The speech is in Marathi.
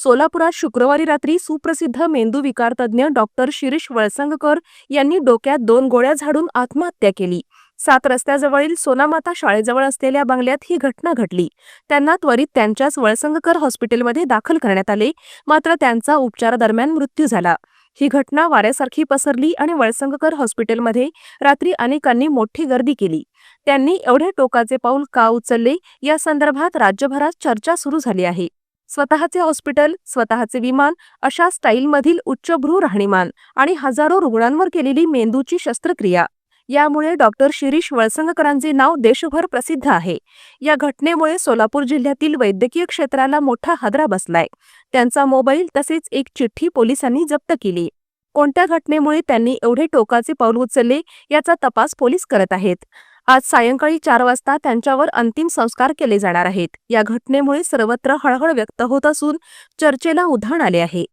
सोलापुरात शुक्रवारी रात्री सुप्रसिद्ध मेंदू विकार तज्ज्ञ डॉक्टर शिरीष वळसंगकर यांनी डोक्यात दोन गोळ्या झाडून आत्महत्या केली. सात रस्त्याजवळील सोनामाता शाळेजवळ असलेल्या बंगल्यात ही घटना घडली. त्यांना त्वरित त्यांच्याच वळसंगकर हॉस्पिटलमध्ये दाखल करण्यात आले मात्र त्यांचा उपचारादरम्यान मृत्यू झाला. ही घटना वाऱ्यासारखी पसरली आणि वळसंगकर हॉस्पिटलमध्ये रात्री अनेकांनी मोठी गर्दी केली. त्यांनी एवढे टोकाचे पाऊल का उचलले या संदर्भात राज्यभरात चर्चा सुरू झाली आहे. स्वतःचे हॉस्पिटल स्वतःचे विमान अशा स्टाईलमधील उच्चभ्रू राहणीमान आणि हजारो रुग्णांवर केलेली मेंदूची शस्त्रक्रिया. यामुळे डॉक्टर शिरीष वळसंगकरांचे नाव देशभर प्रसिद्ध आहे. या घटनेमुळे सोलापूर जिल्ह्यातील वैद्यकीय क्षेत्राला मोठा हादरा बसलाय. त्यांचा मोबाईल तसेच एक चिठ्ठी पोलिसांनी जप्त केली. कोणत्या घटनेमुळे त्यांनी एवढे टोकाचे पाऊल उचलले याचा तपास पोलीस करत आहेत. आज सायंकाळी चार वाजता त्यांच्यावर अंतिम संस्कार केले जाणार आहेत. या घटनेमुळे सर्वत्र हळहळ व्यक्त होत असून चर्चेला उधाण आले आहे.